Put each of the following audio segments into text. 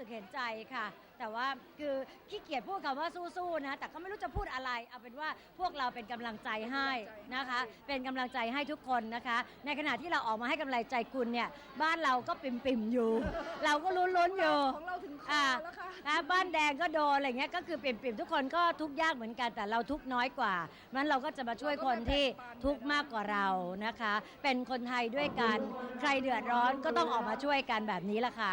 สึกเห็นใจค่ะ แต่ว่าคือขี้เกียจพูดคำว่าสู้ๆนะ แต่ก็ไม่รู้จะพูดอะไร เอาเป็นว่าพวกเราเป็นกำลังใจให้นะคะ เป็นกำลังใจให้ทุกคนนะคะ ในขณะที่เราออกมาให้กำลังใจคุณเนี่ย บ้านเราก็ปิ่มๆอยู่ เราก็ลุ้นๆอยู่ ของเราถึงคออ่าแล้วค่ะ นะบ้านแดงก็โดนอะไรเงี้ยก็คือเปลี่ยนๆทุกคนก็ทุกข์ยากเหมือนกันแต่เราทุกข์น้อยกว่ามันเราก็จะมาช่วยคนที่ทุกข์มากกว่าเรานะคะ เป็นคนไทยด้วยกัน ใครเดือดร้อนก็ต้องออกมาช่วยกันแบบนี้ละค่ะ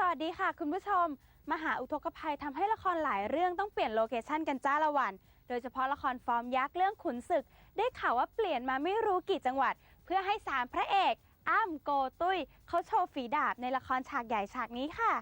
สวัสดีค่ะคุณผู้ชม มหาอุทกภัยทำให้ละครหลายเรื่องต้องเปลี่ยนโลเคชั่นกันจ้าละวัน โดยเฉพาะละครฟอร์มยักษ์เรื่องขุนศึก ได้ข่าวว่าเปลี่ยนมาไม่รู้กี่จังหวัด เพื่อให้สามพระเอก อ้ำโกตุ้ยเขาโชว์ฝีดาบในละครฉากใหญ่ฉากนี้ค่ะ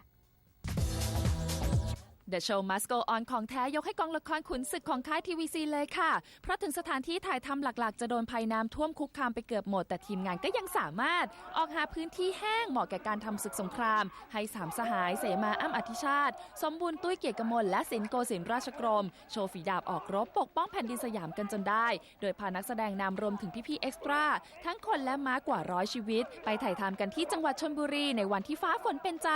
The Show Must Go On ของแท้ยกให้กองละครขุนศึกของค่ายทีวีซีเลยค่ะ เพราะถึงสถานที่ถ่ายทำหลักๆ จะโดนภัยน้ำท่วมคุกคามไปเกือบหมด แต่ทีมงานก็ยังสามารถ ออกหาพื้นที่แห้งเหมาะแก่การทำศึกสงคราม ให้สามสหายเสมาอ้ำอธิชาติ สมบูรณ์ตุ้ยเกียรติกมลและสินโกสินราชกรม โชว์ฝีดาบออกรบปกป้องแผ่นดินสยามกันจนได้ โดยพานักแสดงนำรวมถึงพี่ๆเอ็กซ์ตร้าทั้งคนและม้ากว่าร้อยชีวิต ไปถ่ายทำกันที่จังหวัดชลบุรีในวันที่ฟ้าฝนเป็นใจ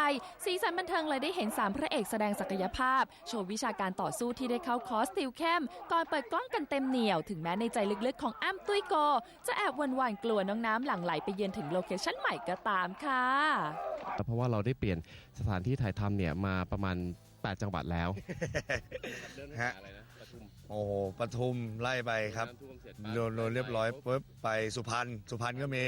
สีสันบันเทิงเลยได้เห็นสามพระเอกแสดงศักยภาพโชว์วิชาการต่อสู้ที่ได้เข้าคอร์สติวเข้มก่อนเปิดกล้องกันเต็มเหนียว ถึงแม้ในใจลึกๆของอ้ำตุ้ยโก จะแอบหวันๆกลัวน้องน้ำหลั่งไหลไปเยือนถึงโลเคชั่นใหม่ก็ตามค่ะเพราะว่าเราได้เปลี่ยนสถานที่ถ่ายทำเนี่ยมาประมาณ 8 จังหวัดแล้วฮะโอ้โหปทุมไล่ไปครับโดนโดนเรียบร้อยปุ๊บไปสุพรรณสุพรรณก็มี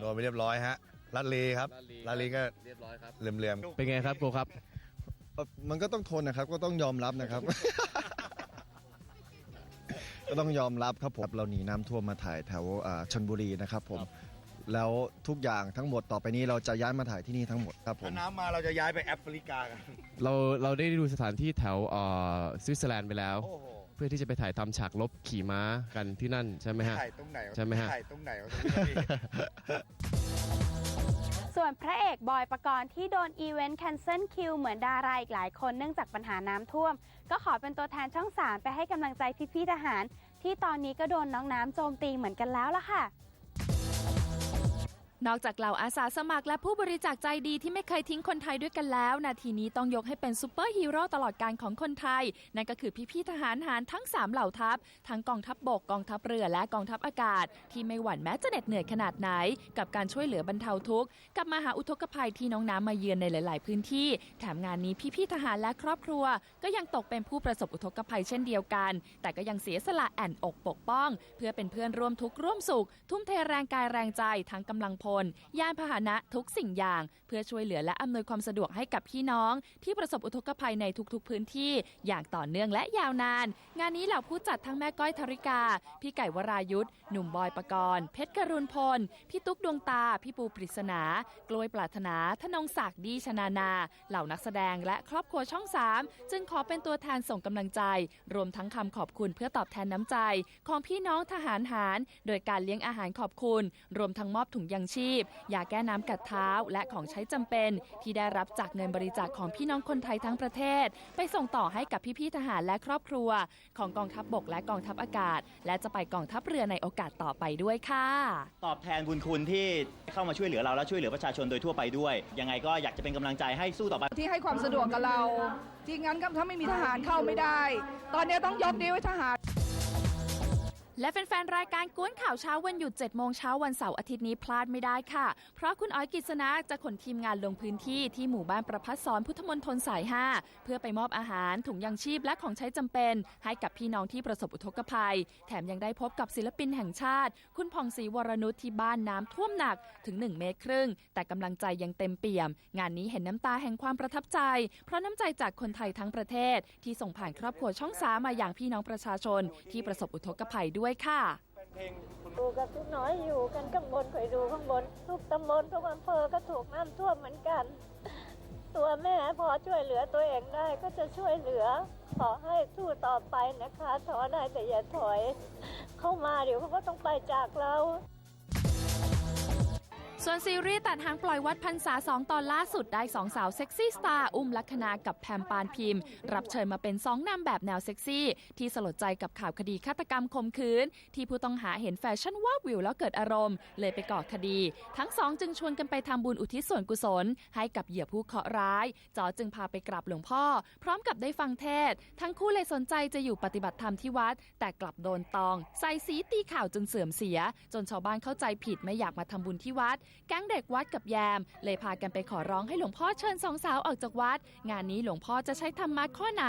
โดนไปเรียบร้อยฮะลาดลีครับลาดลีก็เรียบร้อยครับเหลื่อมเป็นไงครับโกครับๆ มันก็ต้องทนนะครับ ก็ต้องยอมรับนะครับ ก็ต้องยอมรับครับผมเราหนีน้ำท่วมมาถ่ายแถวอ่าชนบุรีนะครับผมแล้วทุกอย่างทั้งหมดต่อไปนี้เราจะย้ายมาถ่ายที่นี่ทั้งหมดครับผถ้ามน้ำมาเราจะย้ายไปแอฟริกากันเราเราได้ดูสถานที่แถวเอ่อสวิตเซอร์แลนด์ไปแล้ว โอ้โหเพื่อที่จะไปถ่ายทำฉากลบขี่ม้ากันที่นั่นใช่ไหมฮะ ถ่ายตรงไหนวใช่ไหมฮะ ถ่ายตรงไหนวะตรงนี้ ส่วนพระเอกบอยประกรณ์ที่โดนอีเวนต์แคนเซิลคิวเหมือนดาราอีกหลายคนเนื่องจากปัญหาน้ำท่วม ก็ขอเป็นตัวแทนช่องสามไปให้กำลังใจพี่ๆทหาร ที่ตอนนี้ก็โดนน้องน้ำโจมตีเหมือนกันแล้วล่ะค่ะ นอกจากเหล่าอาสาสมัครและผู้บริจาคใจดีที่ไม่เคยทิ้งคนไทยด้วยกันแล้ว นาทีนี้ต้องยกให้เป็นซูเปอร์ฮีโร่ตลอดการของคนไทย นั่นก็คือพี่ๆทหารหารทั้ง 3 เหล่าทัพ ทั้งกองทัพบบกกองทัพเรือและกองทัพอากาศ ที่ไม่หวั่นแม้จะเหน็ดเหนื่อยขนาดไหน กับการช่วยเหลือบรรเทาทุกข์กับมหาอุทกภัยที่น้องน้ำมาเยือนในหลาย ๆ พื้นที่ แถมงานนี้พี่ๆทหารและครอบครัว ก็ยังตกเป็นผู้ประสบอุทกภัยเช่นเดียวกัน แต่ก็ยังเสียสละแอนอกปกป้อง เพื่อเป็นเพื่อนร่วมทุกข์ร่วมสุข ทุ่มเทแรงกายแรงใจทั้งกำลังพล ยานพาหนะทุกสิ่งอย่าง เพื่อช่วยเหลือและอำนวยความสะดวกให้กับพี่น้อง ที่ประสบอุทกภัยในทุกๆพื้นที่ อย่างต่อเนื่องและยาวนาน งานนี้เหล่าผู้จัดทั้งแม่ก้อยธริกา พี่ไก่วรายุทธหนุ่มบอยปกรณ์เพชรกรุณพล พี่ตุ๊กดวงตา พี่ปูปริศนา กล้วยปรารถนาธนงศักดิ์ดีชนานา เหล่านักแสดงและครอบครัวช่อง 3 จึงขอเป็นตัวแทนส่งกำลังใจ รวมทั้งคำขอบคุณเพื่อตอบแทนน้ำใจ ของพี่น้องทหารหาร โดยการเลี้ยงอาหารขอบคุณ รวมทั้งมอบถุงยังชีพยาแก้น้ำกัดเท้า และของใช้จำเป็น ที่ได้รับจากเงินบริจาคของพี่น้องคนไทยทั้งประเทศ ไปส่งต่อให้กับพี่ๆทหารและครอบครัว ของกองทัพบบกและกองทัพอากาศ และจะไปกองทัพเรือในโอกาสต่อไปด้วยค่ะ ตอบแทนบุญคุณที่เข้ามาช่วยเหลือเราและช่วยเหลือประชาชนโดยทั่วไปด้วย ยังไงก็อยากจะเป็นกำลังใจให้สู้ต่อไป ที่ให้ความสะดวกกับเราที่งั้นก็ถ้าไม่มีทหารเข้าไม่ได้ ตอนนี้ต้องยกนิ้วให้ทหาร และแฟนๆ รายการกวนข่าวเช้าวันหยุด 7 โมงเช้าวันเสาร์อาทิตย์นี้พลาดไม่ได้ค่ะ เพราะคุณอ้อยกิษณะจะขนทีมงานลงพื้นที่ที่หมู่บ้านประพัฒสอนพุทธมณฑลสาย 5 เพื่อไปมอบอาหารถุงยังชีพและของใช้จำเป็น ให้กับพี่น้องที่ประสบอุทกภัย แถมยังได้พบกับศิลปินแห่งชาติ คุณพองศรีวรนุชที่บ้านน้ำท่วมหนักถึง 1 เมตรครึ่ง แต่กำลังใจยังเต็มเปี่ยม งานนี้เห็นน้ำตาแห่งความประทับใจ เพราะน้ำใจจากคนไทยทั้งประเทศ ที่ส่งผ่านครอบครัวช่องสามาอย่างพี่น้องประชาชน ที่ประสบอุทกภัยด้วยค่ะดูกับทุกน้อยอยู่กันข้างบนคอยดูข้างบน ทุกตำบลทุกอำเภอก็ถูกน้ำท่วมเหมือนกัน ตัวแม่พอช่วยเหลือตัวเองได้ก็จะช่วยเหลือ ขอให้สู้ต่อไปนะคะถอได้แต่อย่าถอย เข้ามาเดี๋ยวเขาก็ต้องไปจากเรา ส่วนซีรีส์ตัดหางปล่อยวัดพันษาสองตอนล่าสุดได้สองสาวเซ็กซี่สตาร์อุ้มลักษณากับแพมปานพิมพ์ รับเชิญมาเป็นสองนำแบบแนวเซ็กซี่ ที่สลดใจกับข่าวคดีฆาตกรรมข่มขืน ที่ผู้ต้องหาเห็นแฟชั่นว่าวิวแล้วเกิดอารมณ์ เลยไปก่อคดี ทั้งสองจึงชวนกันไปทำบุญอุทิศส่วนกุศล ให้กับเหยื่อผู้เคราะห์ร้าย จอจึงพาไปกราบหลวงพ่อ พร้อมกับได้ฟังเทศ ทั้งคู่เลยสนใจจะอยู่ปฏิบัติธรรมที่วัด แต่กลับโดนตองใส่สีตีข่าวจนเสื่อมเสีย จนชาวบ้านเข้าใจผิดไม่อยากมาทำบุญที่วัดแก๊งเด็กวัดกับแยม เลยพากันไปขอร้องให้หลวงพ่อเชิญสองสาวออกจากวัด งานนี้หลวงพ่อจะใช้ธรรมะข้อไหน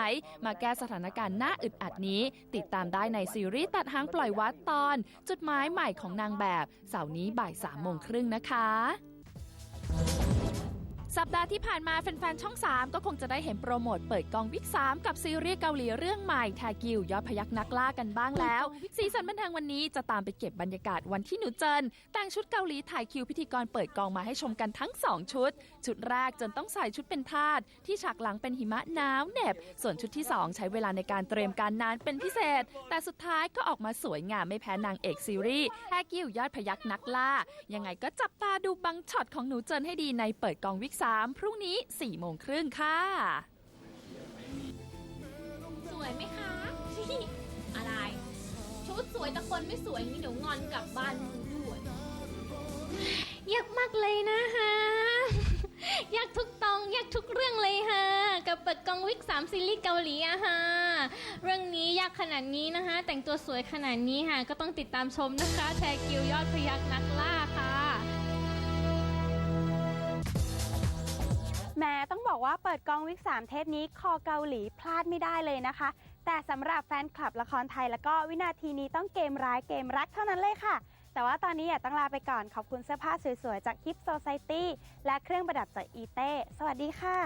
มาแก้สถานการณ์น่าอึดอัดนี้ ติดตามได้ในซีรีส์ตัดหางปล่อยวัดตอน จุดหมายใหม่ของนางแบบเสาร์นี้บ่ายสามโมงครึ่งนะคะ สัปดาห์ที่ผ่านมาแฟนๆ ช่อง 3 ก็คงจะได้เห็นโปรโมทเปิดกองวิก 3 กับซีรีส์เกาหลีเรื่องใหม่แทกิวยอดพยักนักล่ากันบ้างแล้ว สีสันบันเทิงวันนี้จะตามไปเก็บบรรยากาศวันที่หนูเจิน แต่งชุดเกาหลีถ่ายคิวพิธีกรเปิดกองมาให้ชมกันทั้ง 2 ชุด ชุดแรกจนต้องใส่ชุดเป็นทาสที่ฉากหลังเป็นหิมะหนาวเหน็บ ส่วนชุดที่ 2 ใช้เวลาในการเตรียมการนานเป็นพิเศษ แต่สุดท้ายก็ออกมาสวยงามไม่แพ้นางเอกซีรีส์แทกิวยอดพยักนักล่ายังไงก็จับตาดูบางช็อตของหนูเจินให้ดีในเปิดกองวิก3พรุ่งนี้4โมงครึ่งค่ะ สวยไหมคะ อะไร ชุดสวยแต่คนไม่สวยงี้เดี๋ยวงอนกลับบ้านด้วยยากมากเลยนะฮะ ยากทุกตองยากทุกเรื่องเลยฮะ กับเปิดกองวิกสามซีรีส์เกาหลีอะฮะ เรื่องนี้ยากขนาดนี้นะคะ แต่งตัวสวยขนาดนี้ฮะ ก็ต้องติดตามชมนะคะแทกิวยอดพยักนักล่าค่ะ แม้ต้องบอกว่าเปิดกองวิก3เทปนี้คอเกาหลีพลาดไม่ได้เลยนะคะ แต่สำหรับแฟนคลับละครไทยแล้วก็วินาทีนี้ต้องเกมร้ายเกมรักเท่านั้นเลยค่ะ แต่ว่าตอนนี้อย่าต้องลาไปก่อนขอบคุณเสื้อผ้าสวยๆ จากฮิปโซไซตี้และเครื่องประดับจากอีเต้สวัสดีค่ะ